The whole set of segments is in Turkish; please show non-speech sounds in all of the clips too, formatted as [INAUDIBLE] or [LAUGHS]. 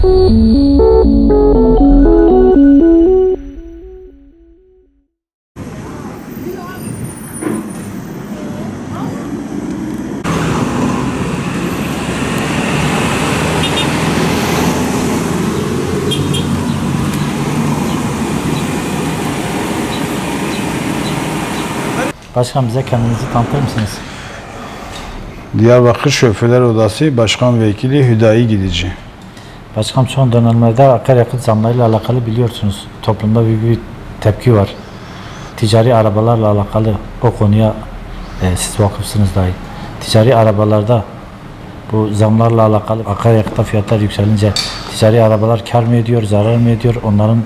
Başkan bize kendinizi tanıtır mısınız? Diyarbakır Şoförler Odası Başkan Vekili Hüdayi Gidici. Başkan son dönemlerde akaryakıt zamlarıyla alakalı biliyorsunuz. Toplumda büyük bir tepki var. Ticari arabalarla alakalı o konuya e, siz vakıfsınız dahi. Ticari arabalarda bu zamlarla alakalı akaryakıta fiyatlar yükselince ticari arabalar kar mı ediyor, zarar mı ediyor? Onların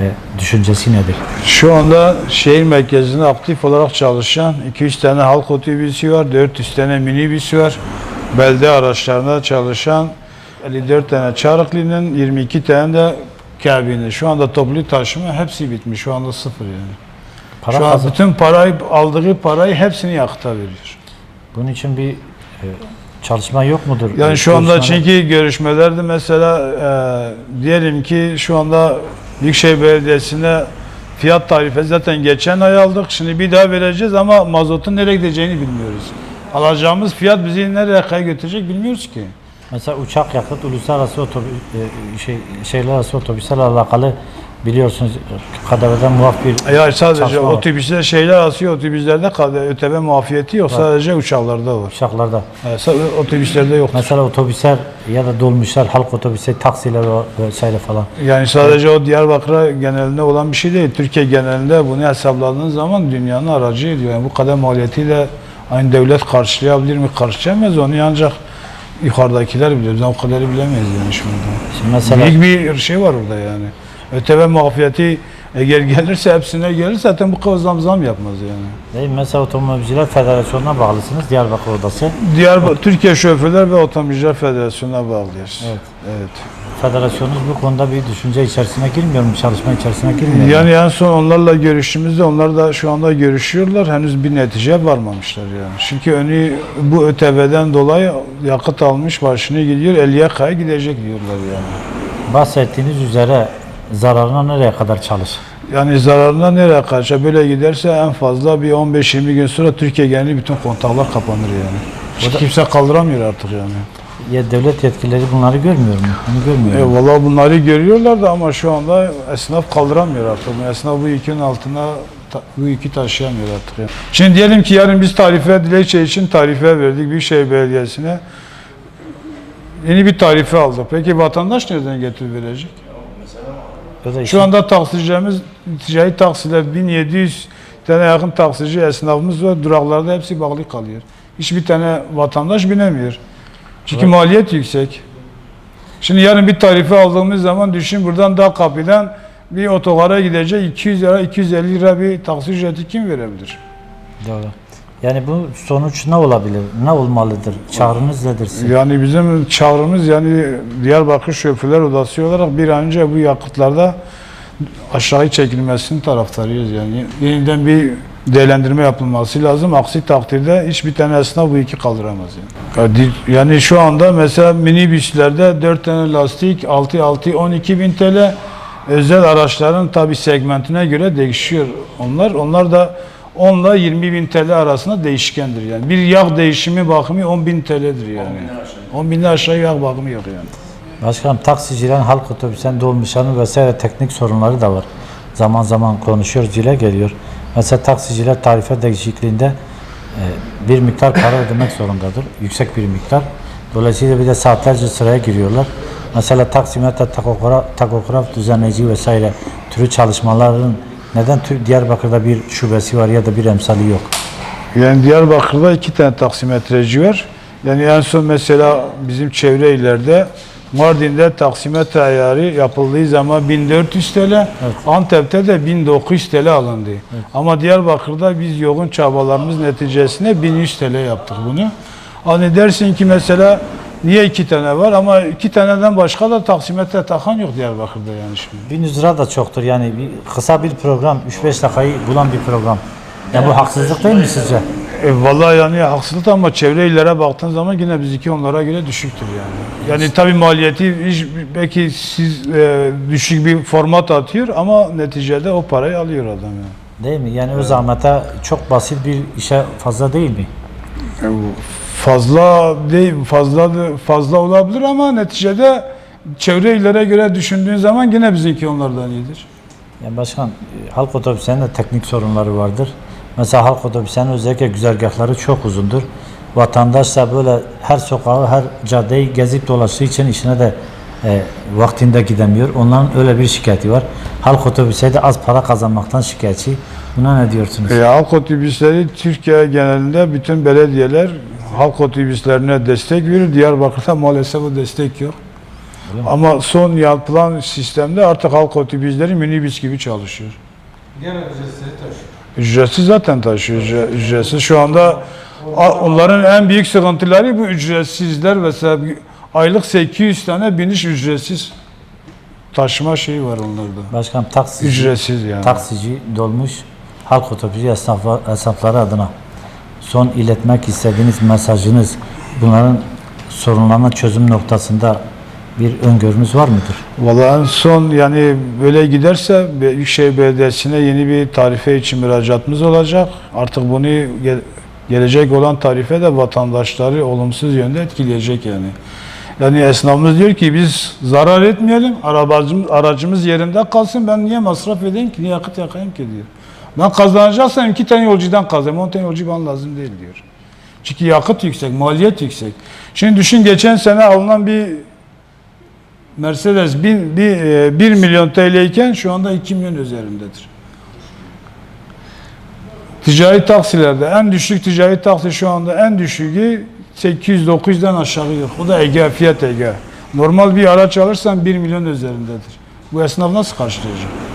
e, düşüncesi nedir? Şu anda şehir merkezinde aktif olarak çalışan 200 tane halk otobüsü var, 400 tane minibüsü var. Belde araçlarında çalışan 54 tane Çarıklı'nın 22 tane de kabini. Şu anda toplu taşıma hepsi bitmiş. Şu anda sıfır yani. Para Şu an bütün parayı aldığı parayı hepsini yakıta veriyor. Bunun için bir e, çalışma yok mudur? Yani şu anda çünkü görüşmelerde mesela e, diyelim ki şu anda Büyükşehir Belediyesi'ne fiyat tarife zaten geçen ay aldık. Şimdi bir daha vereceğiz ama mazotun nereye gideceğini bilmiyoruz. Alacağımız fiyat bizi nereye kadar götürecek bilmiyoruz ki. Mesela uçak yakıt uluslararası otobüs e, şey şehirler arası otobüslerle alakalı biliyorsunuz KDV'den muaf bir Yani sadece var. otobüsler şeyler asıyor otobüslerde KD, ÖTV muafiyeti yok. Sadece uçaklarda var. uçaklarda. Yani sa- otobüslerde yok. Mesela otobüsler ya da dolmuşlar, halk otobüsleri, taksiler ve- vesaire falan. Yani sadece o Diyarbakır'a genelinde olan bir şey değil. Türkiye genelinde bunu hesapladığınız zaman dünyanın aracı ediyor. Yani bu kadar maliyetiyle aynı devlet karşılayabilir mi? Karşılayamaz. Onu ancak yukarıdakiler bilir. Biz o kadarı bilemeyiz yani anda. Şimdi mesela Büyük bir şey var orada yani. ÖTV muafiyeti eğer gelirse hepsine gelir zaten bu kadar zam zam yapmaz yani. değil mesela Otomobilciler Federasyonu'na bağlısınız Diyarbakır Odası. Diyarbakır Türkiye Şoförler ve Otomobilciler Federasyonu'na bağlıyız. Evet. evet. Federasyonunuz bu konuda bir düşünce içerisine girmiyor mu? Çalışma içerisine girmiyor mu? Yani en son onlarla görüştüğümüzde onlar da şu anda görüşüyorlar. Henüz bir neticeye varmamışlar yani. Çünkü önü bu ÖTV'den dolayı yakıt almış başını gidiyor. 50'ye kadar gidecek diyorlar yani. Bahsettiğiniz üzere zararına nereye kadar çalışır? Yani zararına nereye karşı böyle giderse en fazla bir 15-20 gün sonra Türkiye geneli bütün kontaklar kapanır yani. Hiç kimse kaldıramıyor artık yani. Ya devlet yetkilileri bunları görmüyor mu? Bunu görmüyor E? Valla bunları görüyorlar da ama şu anda esnaf kaldıramıyor artık. Esnaf bu yükün altına bu yükü taşıyamıyor artık. yani. Şimdi diyelim ki yarın biz tarife dilekçe için tarife verdik Büyükşehir Belediyesi'ne. Yeni bir tarife aldık. Peki vatandaş nereden getirip verecek? Şu anda taksicilerimiz ticari taksiler 1700 tane yakın taksici esnafımız var. Duraklarda hepsi bağlı kalıyor. Hiçbir tane vatandaş binemiyor. Çünkü Evet. maliyet yüksek. Şimdi yarın bir tarife aldığımız zaman düşün buradan daha kapıdan bir otogara gidecek 200 lira 250 lira bir taksi ücreti kim verebilir? Doğru. Yani bu sonuç ne olabilir? Ne olmalıdır? Çağrınız nedir sizin? Yani bizim çağrımız yani Diyarbakır Şoförler Odası olarak bir an önce bu yakıtlarda aşağı çekilmesinin taraftarıyız yani. Yeniden bir değerlendirme yapılması lazım. Aksi takdirde hiçbir tane esnaf bu iki kaldıramaz yani. Yani- şu anda mesela minibüslerde 4 tane lastik 6 6 12 bin TL özel araçların tabi segmentine göre değişiyor onlar. Onlar da 10 ile 20 bin TL arasında değişkendir yani. Bir yağ değişimi bakımı 10 bin TL'dir yani. 10 binden aşağı yağ bakımı yok yani. Başkanım taksicilerin, halk otobüslerin dolmuşların vesaire teknik sorunları da var. Zaman zaman konuşuyoruz, dile geliyor. Mesela taksiciler tarife değişikliğinde e, bir miktar para [LAUGHS] ödemek zorundadır. Yüksek bir miktar. Dolayısıyla bir de saatlerce sıraya giriyorlar. Mesela taksimetre, takograf, takograf düzenleyici vesaire türü çalışmaların neden Diyarbakır'da bir şubesi var ya da bir emsali yok? Yani Diyarbakır'da iki tane taksimetreci var. Yani en son mesela bizim çevre illerde Mardin'de taksimetre ayarı yapıldığı zaman 1400 TL, Antep'te de 1900 TL alındı. Ama Diyarbakır'da biz yoğun çabalarımız neticesinde 1100 TL yaptık bunu. Hani dersin ki mesela niye iki tane var ama iki taneden başka da taksimetre takan yok Diyarbakır'da yani şimdi. 1100 lira da çoktur yani bir, kısa bir program 3-5 dakikayı bulan bir program. Ya bu haksızlık değil mi sizce? E, vallahi yani haksızlık ama çevre illere baktığın zaman yine bizimki onlara göre düşüktür yani. Yani tabii maliyeti hiç, belki siz e, düşük bir format atıyor ama neticede o parayı alıyor adam yani. Değil mi? Yani o zahmete çok basit bir işe fazla değil mi? E, bu fazla değil fazla fazla olabilir ama neticede çevre illere göre düşündüğün zaman yine bizimki onlardan iyidir. Yani başkan, halk otobüslerinin de teknik sorunları vardır. Mesela halk otobüslerinin özellikle güzergahları çok uzundur. Vatandaş da böyle her sokağı, her caddeyi gezip dolaştığı için işine de e, vaktinde gidemiyor. Onların öyle bir şikayeti var. Halk otobüsleri de az para kazanmaktan şikayetçi. Buna ne diyorsunuz? E, halk otobüsleri Türkiye genelinde bütün belediyeler halk otobüslerine destek veriyor. Diyarbakır'da maalesef o destek yok. Ama son yapılan sistemde artık halk otobüsleri minibüs gibi çalışıyor. Gene ücretsiz taşıyor. Ücretsiz zaten taşıyor. Ücre- Ücretsiz şu anda a- onların en büyük sıkıntıları bu ücretsizler mesela bir aylık 800 tane biniş ücretsiz taşıma şeyi var onlarda. Başkan taksici, Ücretsiz yani. taksici dolmuş halk otobüsü esnaflar, esnafları adına son iletmek istediğiniz mesajınız bunların sorunlarına çözüm noktasında bir öngörünüz var mıdır? Vallahi en son yani böyle giderse Büyükşehir Belediyesi'ne yeni bir tarife için müracaatımız olacak. Artık bunu gel- gelecek olan tarife de vatandaşları olumsuz yönde etkileyecek yani. Yani esnafımız diyor ki biz zarar etmeyelim, arabacımız, aracımız yerinde kalsın, ben niye masraf edeyim ki, niye yakıt yakayım ki diyor. Ben kazanacaksam iki tane yolcudan kazanayım, on tane yolcu bana lazım değil diyor. Çünkü yakıt yüksek, maliyet yüksek. Şimdi düşün geçen sene alınan bir Mercedes 1, 1 milyon TL iken şu anda 2 milyon üzerindedir. Ticari taksilerde en düşük ticari taksi şu anda en düşüğü 800-900'den aşağı yok. O da Ege, Fiyat Ege. Normal bir araç alırsan 1 milyon üzerindedir. Bu esnaf nasıl karşılayacak?